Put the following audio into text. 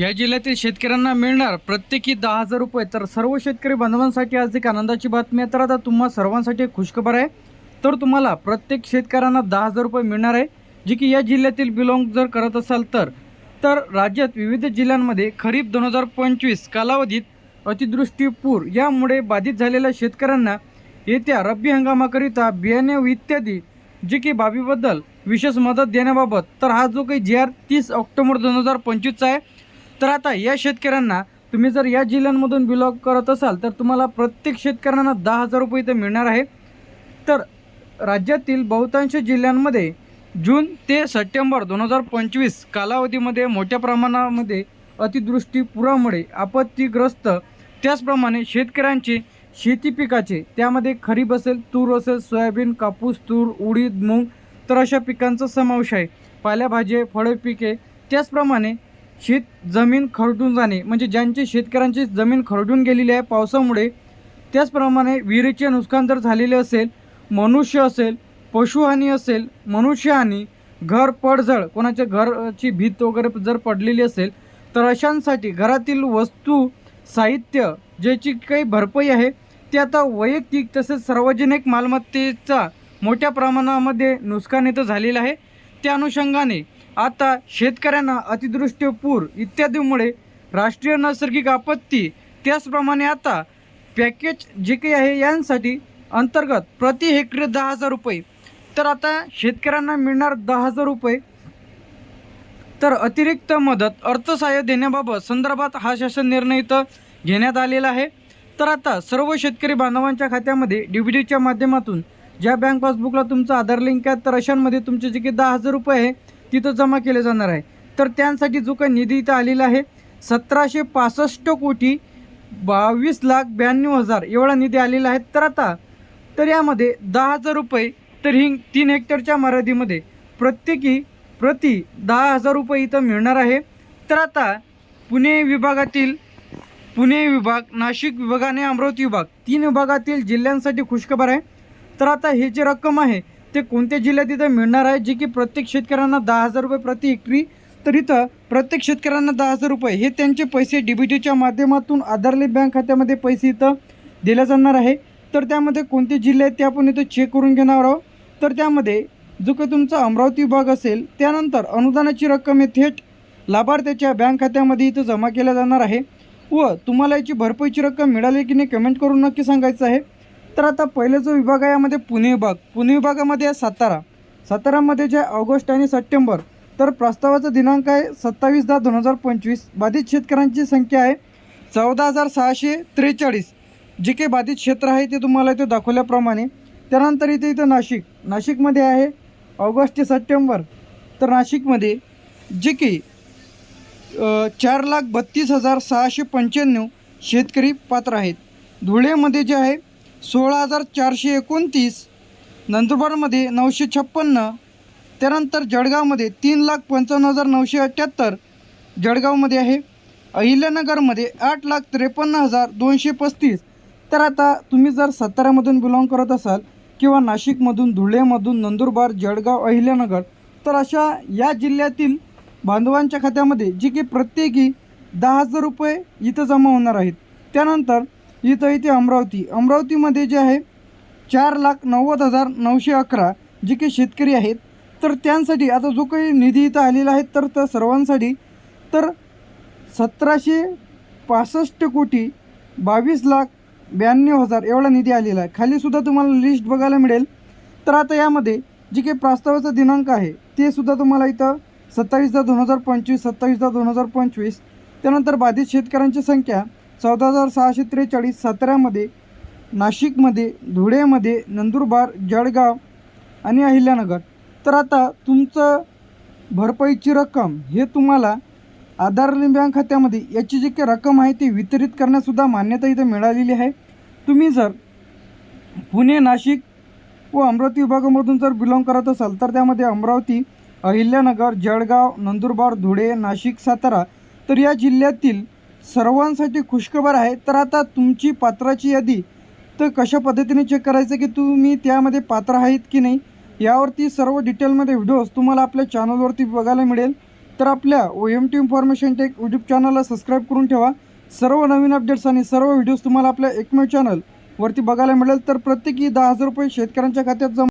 या जिल्ह्यातील शेतकऱ्यांना मिळणार प्रत्येकी दहा हजार रुपये. तर सर्व शेतकरी बांधवांसाठी आज एक आनंदाची बातमी आहे. तर आता तुम्हा सर्वांसाठी एक खुशखबर आहे. तर तुम्हाला प्रत्येक शेतकऱ्यांना दहा हजार रुपये मिळणार आहे जी की या जिल्ह्यातील बिलॉंग जर करत असाल तर. तर राज्यात विविध जिल्ह्यांमध्ये खरीप दोन हजार पंचवीस कालावधीत अतिदृष्टी पूर यामुळे बाधित झालेल्या शेतकऱ्यांना येत्या रब्बी हंगामाकरिता बियाणे इत्यादी जे की बाबीबद्दल विशेष मदत देण्याबाबत. तर हा जो काही जी आर तीस ऑक्टोबर दोन हजार पंचवीसचा आहे तर आता या शेतकऱ्यांना तुम्ही जर या जिल्ह्यांमधून बिलॉग करत असाल तर तुम्हाला प्रत्येक शेतकऱ्यांना दहा हजार रुपये इथं मिळणार आहे. तर राज्यातील बहुतांश जिल्ह्यांमध्ये जून ते सप्टेंबर दोन हजार पंचवीस कालावधीमध्ये मोठ्या प्रमाणामध्ये अतिदृष्टी पुरामुळे आपत्तीग्रस्त त्याचप्रमाणे शेतकऱ्यांचे शेती पिकाचे त्यामध्ये खरीप असेल तूर असेल सोयाबीन कापूस तूर उडीद मूग तर अशा पिकांचा समावेश आहे. पालेभाज्या फळे पिके त्याचप्रमाणे शेत जमीन खरडून जाणे म्हणजे ज्यांची शेतकऱ्यांची जमीन खरडून गेलेली आहे पावसामुळे त्याचप्रमाणे विहिरीचे नुकसान जर झालेले असेल मनुष्य असेल पशुहानी असेल मनुष्यहानी घर पडझड कोणाच्या घराची भीत वगैरे जर पडलेली असेल तर अशांसाठी घरातील वस्तू साहित्य ज्याची काही भरपाई आहे ते आता वैयक्तिक तसेच सार्वजनिक मालमत्तेचा मोठ्या प्रमाणामध्ये नुकसान इथं झालेलं आहे. त्या अनुषंगाने आता शेतकऱ्यांना अतिदृष्टी पूर इत्यादीमुळे राष्ट्रीय नैसर्गिक आपत्ती त्याचप्रमाणे आता पॅकेज जे काही आहे यांसाठी अंतर्गत प्रति हेक्टरी दहा हजार रुपये. तर आता शेतकऱ्यांना मिळणार दहा हजार रुपये. तर अतिरिक्त मदत अर्थसहाय्य देण्याबाबत संदर्भात हा शासन निर्णय इथं घेण्यात आलेला आहे. तर आता सर्व शेतकरी बांधवांच्या खात्यामध्ये डी बी डीच्या माध्यमातून ज्या बँक पासबुकला तुमचं आधार लिंक आहे तर अशांमध्ये तुमचे जे काही दहा हजार रुपये आहे तिथं जमा केले जाणार आहे. तर त्यांसाठी जो काही निधी इथं आलेला आहे सतराशे पासष्ट कोटी बावीस लाख ब्याण्णव हजार एवढा निधी आलेला आहे. तर आता तर यामध्ये दहा हजार रुपये तर ही तीन हेक्टरच्या मर्यादेमध्ये प्रत्येकी प्रति दहा हजार रुपये इथं मिळणार आहे. तर आता पुणे विभागातील पुणे विभाग नाशिक विभाग आणि अमरावती विभाग तीन विभागातील जिल्ह्यांसाठी खुशखबर आहे. तर आता हे जे रक्कम आहे ते कोणत्या जिल्ह्यात इथं मिळणार आहे? जे की प्रत्येक शेतकऱ्यांना दहा हजार रुपये प्रति एकरी तर इथं प्रत्येक शेतकऱ्यांना दहा हजार रुपये. हे त्यांचे पैसे डी बी टीच्या माध्यमातून आधारले बँक खात्यामध्ये पैसे इथं दिले जाणार आहे. तर त्यामध्ये कोणते जिल्हे आहेत ते आपण इथं चेक करून घेणार आहोत. तर त्यामध्ये जो काही तुमचा अमरावती विभाग असेल त्यानंतर अनुदानाची रक्कम हे थेट लाभार्थ्याच्या बँक खात्यामध्ये इथं जमा केल्या जाणार आहे. व तुम्हाला याची भरपाईची रक्कम मिळाली की नाही कमेंट करून नक्की सांगायचं आहे. तर आता पहिला जो विभाग आहे यामध्ये पुणे विभाग. पुणे विभागामध्ये आहे सातारा. सातारामध्ये जे ऑगस्ट आणि सप्टेंबर. तर प्रस्तावाचा दिनांक आहे सत्तावीस दहा दोन हजार पंचवीस. बाधित शेतकऱ्यांची संख्या आहे चौदा हजार सहाशे त्रेचाळीस. जे काही बाधित क्षेत्र आहे ते तुम्हाला इथे दाखवल्याप्रमाणे. त्यानंतर इथे इथं नाशिक. नाशिकमध्ये आहे ऑगस्ट ते सप्टेंबर. तर नाशिकमध्ये जे की चार लाख बत्तीस हजार सहाशे पंच्याण्णव शेतकरी पात्र आहेत. धुळेमध्ये जे आहे सोळा हजार चारशे एकोणतीस नंदुरबारमध्ये नऊशे छप्पन्न त्यानंतर जळगावमध्ये तीन लाख पंचावन्न हजार नऊशे अठ्ठ्याहत्तर जळगावमध्ये आहे. अहिल्यानगरमध्ये आठ लाख त्रेपन्न हजार दोनशे पस्तीस. तर आता तुम्ही जर साताऱ्यामधून बिलॉंग करत असाल किंवा नाशिकमधून धुळेमधून नंदुरबार जळगाव अहिल्यानगर तर अशा या जिल्ह्यातील बांधवांच्या खात्यामध्ये जी की प्रत्येकी दहा हजार रुपये इथं जमा होणार आहेत. त्यानंतर इथं इथे अमरावती. अमरावतीमध्ये जे आहे चार लाख नव्वद हजार नऊशे अकरा जे काही शेतकरी आहेत तर त्यांसाठी आता जो काही निधी इथं आलेला आहे तर त्या सर्वांसाठी तर सतराशे पासष्ट कोटी बावीस लाख ब्याण्णव हजार एवढा निधी आलेला आहे. खालीसुद्धा तुम्हाला लिस्ट बघायला मिळेल. तर आता यामध्ये जे काही प्रस्तावाचा दिनांक आहे ते सुद्धा तुम्हाला इथं सत्तावीस दहा दोन हजार पंचवीस सत्तावीस दहा दोन हजार पंचवीस त्यानंतर बाधित शेतकऱ्यांची संख्या चौदा हजार सहाशे त्रेचाळीस साताऱ्यामध्ये नाशिकमध्ये धुळेमध्ये नंदुरबार जळगाव आणि अहिल्यानगर. तर आता तुमचं भरपाईची रक्कम हे तुम्हाला आधार बँक खात्यामध्ये याची जी काही रक्कम आहे ती वितरित करण्यासुद्धा मान्यता इथं मिळालेली आहे. तुम्ही जर पुणे नाशिक व अमरावती विभागामधून जर बिलॉंग करत असाल तर त्यामध्ये अमरावती अहिल्यानगर जळगाव नंदुरबार धुळे नाशिक सातारा तर या जिल्ह्यातील सर्वांसाठी खुशखबर आहे. तर आता तुमची पात्राची यादी. तर कशा पद्धतीने चेक करायचं की तुम्ही त्यामध्ये पात्र आहेत की नाही? यावरती सर्व डिटेलमध्ये व्हिडिओज तुम्हाला आपल्या चॅनलवरती बघायला मिळेल. तर आपल्या O M T information tech YouTube चॅनलला सबस्क्राईब करून ठेवा. सर्व नवीन अपडेट्स आणि सर्व व्हिडिओज तुम्हाला आपल्या एकमेव चॅनलवरती बघायला मिळेल. तर प्रत्येकी दहा हजार रुपये शेतकऱ्यांच्या खात्यात जमा